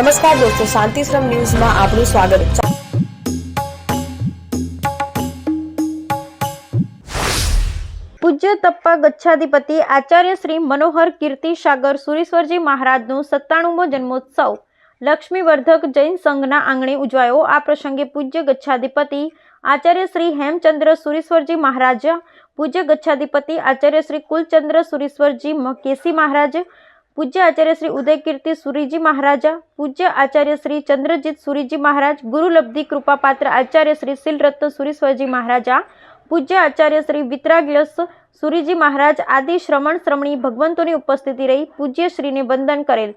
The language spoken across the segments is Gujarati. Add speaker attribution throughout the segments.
Speaker 1: નમસ્કાર દોસ્તો શાંતિશ્રમ ન્યૂઝમાં આપનું સ્વાગત.
Speaker 2: પૂજ્ય તપ્પા ગચ્છાધિપતિ આચાર્ય શ્રી મનોહર કીર્તિ સાગર સુરેશ્વરજી મહારાજનો સત્તાણુમો જન્મોત્સવ. લક્ષ્મીવર્ધક જૈન સંઘના આંગણે ઉજવાયો આ પ્રસંગે પૂજ્ય ગચ્છાધિપતિ આચાર્ય શ્રી હેમચંદ્ર સુરેશ્વરજી મહારાજ, પૂજ્ય ગચ્છાધિપતિ આચાર્ય શ્રી કુલચંદ્ર સુરેશ્વરજી કેસી મહારાજ પૂજ્ય આચાર્ય શ્રી ઉદયકીર્તિ સુરીજી મહારાજા, પૂજ્ય આચાર્ય શ્રી ચંદ્રજીત સુરીજી મહારાજ ગુરુલબ્ધિ કૃપાપાત્ર આચાર્ય શ્રી શીલરત્ન સુરેશ્વરજી મહારાજા, પૂજ્ય આચાર્ય શ્રી વિતરાગિયસ સુરીજી મહારાજ આદિ શ્રમણ શ્રમણી ભગવંતોની ઉપસ્થિતિ રહી પૂજ્ય શ્રીને વંદન કરેલ.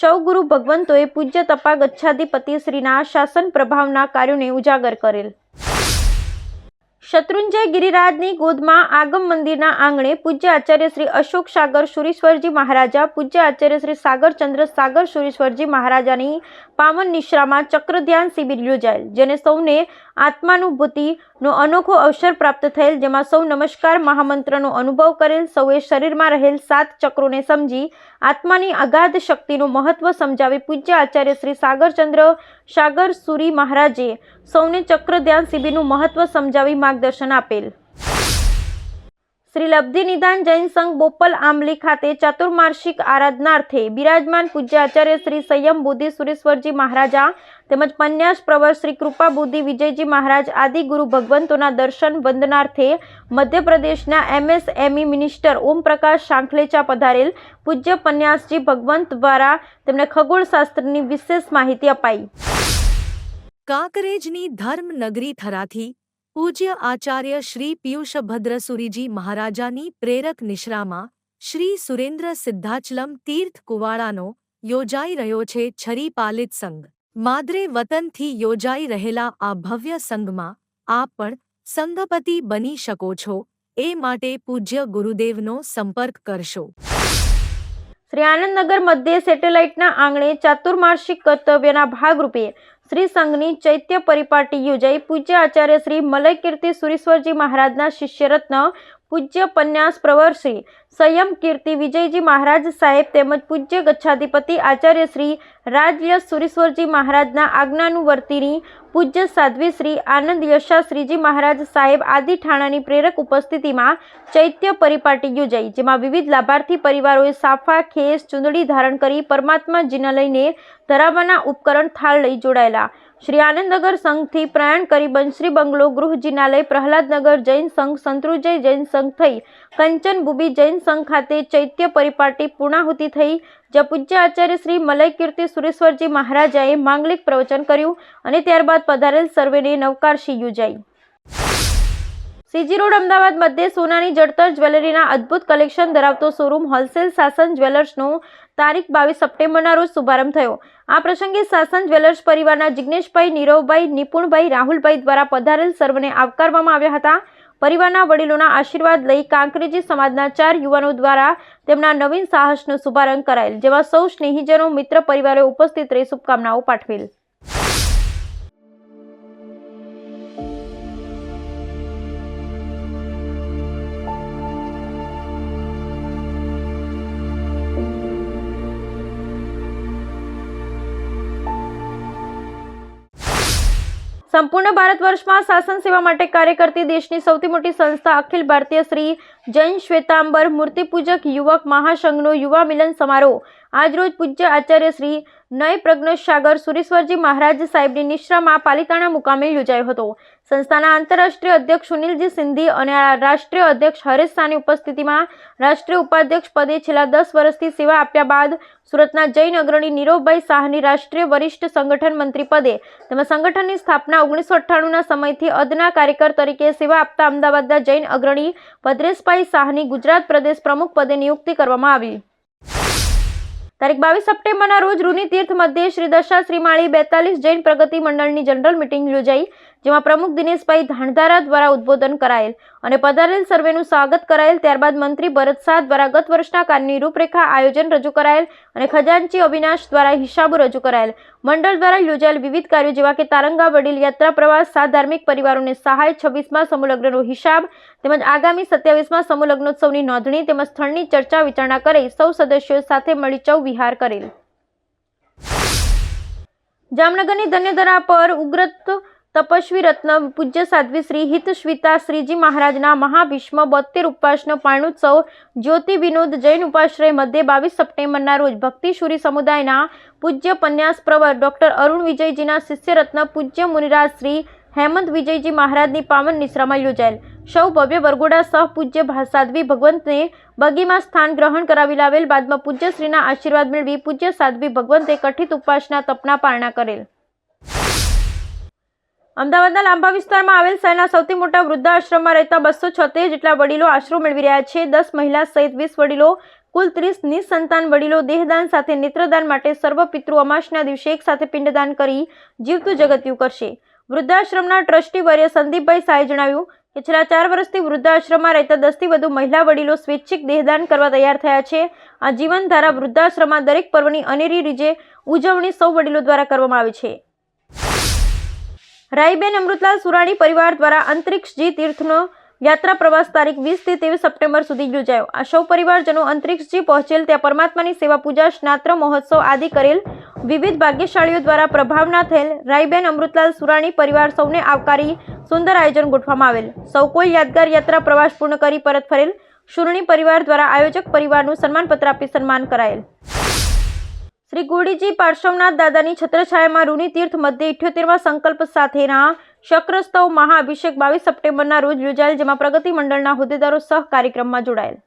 Speaker 2: સૌ ગુરુ ભગવંતોએ પૂજ્ય તપા ગચ્છાધિપતિ શ્રીના શાસન પ્રભાવના કાર્યોને ઉજાગર કરેલ. શત્રુંજય ગિરિરાજની ગોદમાં આગમ મંદિરના આંગણે પૂજ્ય આચાર્ય શ્રી અશોક સાગર સુરેશ્વરજી મહારાજા, પૂજ્ય આચાર્ય શ્રી સાગરચંદ્ર સાગર સુરેશ્વરજી મહારાજાની પાવન નિશ્રામાં ચક્ર ધ્યાન શિબિર યોજાયેલ, જેને સૌને આત્માનુભૂતિનો અનોખો અવસર પ્રાપ્ત થયેલ, જેમાં સૌ નમસ્કાર મહામંત્રનો અનુભવ કરેલ, સૌએ શરીરમાં રહેલ સાત ચક્રોને સમજી, આત્માની અગાધ શક્તિનું મહત્વ સમજાવી પૂજ્ય આચાર્ય શ્રી સાગરચંદ્ર સાગર સુરી મહારાજે સૌને ચક્ર ધ્યાન શિબિરનું મહત્વ સમજાવી માર્ગદર્શન આપેલ. શ્રી લબ્ધિ નિધાન જૈન સંઘ બોપલ આંબલી ખાતે ચાતુર્માસિક આરાધનાર્થે બિરાજમાન પૂજ્ય આચાર્ય શ્રી સંયમ બુદ્ધિ સુરેશ્વરજી મહારાજા તેમજ પન્યાસ પ્રવર શ્રી કૃપા બુદ્ધિ વિજયજી મહારાજ આદિ ગુરુ ભગવંતોના દર્શન વંદનાર્થે મધ્યપ્રદેશના એમએસએમઈ મિનિસ્ટર ઓમ પ્રકાશ સાંખલેચા પધારેલ પૂજ્ય પન્યાસજી ભગવંત દ્વારા તેમને ખગોળશાસ્ત્રની વિશેષ માહિતી અપાઈ.
Speaker 3: કાંકરેજની ધર્મનગરી થરાથી પૂજ્ય આચાર્ય શ્રી પિયુષભદ્રસુરીજી મહારાજાની પ્રેરક નિશ્રામાં શ્રી સુરેન્દ્ર સિદ્ધાચલમ તીર્થ કુવાડાનો યોજાઈ રહ્યો છે છરી પાલિત સંઘ. માદરે વતનથી યોજાઈ રહેલા આ ભવ્ય સંઘમાં આપ પણ સંઘપતિ બની શકો છો, એ માટે પૂજ્ય ગુરુદેવનો સંપર્ક કરશો.
Speaker 2: શ્રી આનંદનગર મધ્યે સેટેલાઇટના આંગણે ચાતુર્માસિક કર્તવ્યના ભાગરૂપે શ્રી સંઘની ચૈત્ય પરિપાટી યોજાઈ. પૂજ્ય આચાર્ય શ્રી મલયકીર્તિ સુરેશ્વરજી મહારાજના શિષ્યરત્ન પૂજ્ય પન્યાસ પ્રવર શ્રી સંયમ કીર્તિ વિજયજી મહારાજ સાહેબ તેમજ પૂજ્ય ગચ્છાધિપતિ આચાર્ય શ્રી રાજ્ય સુરેશ્વરજી મહારાજના આજ્ઞાનુવર્તિની પૂજ્ય સાધ્વી શ્રી આનંદ યશાશ્રીજી મહારાજ સાહેબ આદિ ઠાણાની પ્રેરક ઉપસ્થિતિમાં ચૈત્ય પરિપાટી યોજાઈ, જેમાં વિવિધ લાભાર્થી પરિવારોએ સાફા, ખેસ, ચૂંદડી ધારણ કરી પરમાત્માજીના લઈને ધરાવવાના ઉપકરણ થાળ લઈ જોડાયેલા શ્રી આનંદનગર સંઘથી પ્રયાણ કરી બંશ્રી બંગલો ગૃહ જિનાલય, પ્રહલાદનગર જૈન સંઘ, સંતૃજય જૈન સંઘ થઈ, કંચન બુબી જૈન સંઘ ખાતે ચૈત્ય પરિપાટી પૂર્ણાહુતિ થઈ, જ્યાં પૂજ્ય આચાર્ય શ્રી મલય કીર્તિ સુરેશ્વરજી મહારાજાએ માંગલિક પ્રવચન કર્યું અને ત્યારબાદ પધારેલ સર્વેને નવકારશી યોજાઈ. સીજી રોડ અમદાવાદ મધ્યે સોનાની જડતર જ્વેલરીના અદ્ભુત કલેક્શન ધરાવતો શોરૂમ હોલસેલ શાસન જ્વેલર્સનો તારીખ બાવીસ સપ્ટેમ્બરના રોજ શુભારંભ થયો. આ પ્રસંગે સાસન જ્વેલર્સ પરિવારના જિગ્નેશભાઈ, નીરવભાઈ, નિપુણભાઈ, રાહુલભાઈ દ્વારા પધારેલ સર્વને આવકારવામાં આવ્યા હતા. પરિવારના વડીલોના આશીર્વાદ લઈ કાંકરેજી સમાજના ચાર યુવાનો દ્વારા તેમના નવીન સાહસનો શુભારંભ કરાયેલ, જેમાં સૌ સ્નેહીજનો, મિત્ર પરિવારે ઉપસ્થિત રહી શુભકામનાઓ પાઠવેલ. સંપૂર્ણ ભારત વર્ષમાં શાસન સેવા માટે કાર્ય કરતી દેશની સૌથી મોટી સંસ્થા અખિલ ભારતીય શ્રી જૈન શ્વેતાંબર મૂર્તિપૂજક યુવક મહાસંઘનો યુવા મિલન સમારોહ. આજરોજ પૂજ્ય આચાર્ય શ્રી નય પ્રજ્ઞસાગર સુરેશ્વરજી મહારાજ સાહેબની નિશ્રામાં પાલિતાણા મુકામે યોજાયો હતો. સંસ્થાના આંતરરાષ્ટ્રીય અધ્યક્ષ સુનિલજી સિંધી અને રાષ્ટ્રીય અધ્યક્ષ હરેશ શાહની ઉપસ્થિતિમાં રાષ્ટ્રીય ઉપાધ્યક્ષ પદે છેલ્લા દસ વર્ષથી સેવા આપ્યા બાદ સુરતના જૈન અગ્રણી નીરવભાઈ શાહની રાષ્ટ્રીય વરિષ્ઠ સંગઠન મંત્રી પદે તેમજ સંગઠનની સ્થાપના ઓગણીસો અઠ્ઠાણુંના સમયથી અદના કાર્યકર તરીકે સેવા આપતા અમદાવાદના જૈન અગ્રણી ભદ્રેશભાઈ શાહની ગુજરાત પ્રદેશ પ્રમુખ પદે નિયુક્તિ કરવામાં આવી. તારીખ બાવીસ સપ્ટેમ્બરના રોજ રૂની મધ્યે શ્રી દશા શ્રીમાળી બેતાલીસ જૈન પ્રગતિ મંડળની જનરલ મિટિંગ યોજાઈ, જેમાં પ્રમુખ દિનેશભાઈ ધાણધારા દ્વારા ઉદબોધન કરાયેલ અને પધારેલ સર્વેનું સ્વાગત કરાયેલ. ત્યારબાદ મંત્રી ભરત શાહ દ્વારા ગત વર્ષના કાર્યની રૂપરેખા આયોજન રજૂ કરાયેલ અને ખજાનચી અવિનાશ દ્વારા હિસાબો રજૂ કરાયેલ. મંડળ દ્વારા યોજાયેલ વિવિધ કાર્યો જેવા કે તારંગા, વડીલ યાત્રા, પ્રવાસ સાત ધાર્મિક પરિવારોને સહાય, છવ્વીસમાં સમૂહલગ્નનો હિસાબ, તેમજ આગામી સત્યાવીસમાં સમૂહલગ્નોત્સવની નોંધણી તેમજ સ્થળની ચર્ચા વિચારણા કરી સૌ સદસ્યો સાથે મળી ચૌ વિહાર કરેલ. જામનગરની ધન્યધરા પર ઉગ્રત તપસ્વી રત્ન પૂજ્ય સાધ્વી શ્રી હિતશ્વિતા શ્રીજી મહારાજના મહાભીષ્મ બોતેર ઉપવાસનો પાણોત્સવ જ્યોતિ વિનોદ જૈન ઉપાશ્રય મધ્યે બાવીસ સપ્ટેમ્બરના રોજ ભક્તિશુરી સમુદાયના પૂજ્ય પન્યાસ પ્રવર ડૉક્ટર અરુણ વિજયજીના શિષ્યરત્ન પૂજ્ય મુનિરાજ શ્રી હેમંત વિજયજી મહારાજની પાવન નિશ્રામાં યોજાયેલ. સૌ ભવ્ય વરગોડા સહ પૂજ્ય સાધ્વી ભગવંતને બગીમાં સ્થાન ગ્રહણ કરાવી લાવેલ. બાદમાં પૂજ્યશ્રીના આશીર્વાદ મેળવી પૂજ્ય સાધ્વી ભગવંતે કઠિત ઉપવાસના તપના પારણા કરેલ. અમદાવાદના લાંબા વિસ્તારમાં આવેલ શહેરના સૌથી મોટા વૃદ્ધાશ્રમમાં રહેતા બસો છોતેર જેટલા વડીલો આશરો મેળવી રહ્યા છે. દસ મહિલા સહિત વીસ વડીલો, કુલ ત્રીસ નિસંતાન વડીલો દેહદાન સાથે નેત્રદાન માટે સર્વ પિતૃ અમાસના દિવસે એક સાથે પિંડદાન કરી જીવતું જગત્યું કરશે વૃદ્ધાશ્રમના ટ્રસ્ટી વર્ય સંદીપભાઈ શાહે જણાવ્યું કે છેલ્લા ચાર વર્ષથી વૃદ્ધાશ્રમમાં રહેતા દસથી વધુ મહિલા વડીલો સ્વૈચ્છિક દેહદાન કરવા તૈયાર થયા છે. આ જીવનધારા વૃદ્ધાશ્રમમાં દરેક પર્વની અનેરી રીતે ઉજવણી સૌ વડીલો દ્વારા કરવામાં આવે છે. રાઈબેન અમૃતલાલ સુરાણી પરિવાર દ્વારા અંતરિક્ષજી તીર્થનો યાત્રા પ્રવાસ તારીખ વીસથી ત્રેવીસ સપ્ટેમ્બર સુધી યોજાયો. આ સૌ પરિવારજનો અંતરિક્ષજી પહોંચેલ ત્યાં પરમાત્માની સેવા પૂજા, સ્નાત્ર, મહોત્સવ આદિ કરેલ. વિવિધ ભાગ્યશાળીઓ દ્વારા પ્રભાવના થયેલ. રાયબેન અમૃતલાલ સુરાણી પરિવાર સૌને આવકારી સુંદર આયોજન ગોઠવવામાં આવેલ. સૌ કોઈ યાદગાર યાત્રા પ્રવાસ પૂર્ણ કરી પરત ફરેલ. સુરણી પરિવાર દ્વારા આયોજક પરિવારનું સન્માનપત્ર આપી સન્માન કરાયેલ. શ્રી ગુડીજી પાર્શ્વનાથ દાદાની છત્રછાયામાં રૂની તીર્થ મધ્ય ઇઠ્યોતેરમાં સંકલ્પ સાથેના શક્રસ્તવ મહાઅભિષેક બાવીસ સપ્ટેમ્બરના રોજ યોજાયેલ જેમાં પ્રગતિ મંડળના હોદ્દેદારો સહ કાર્યક્રમમાં જોડાયેલ.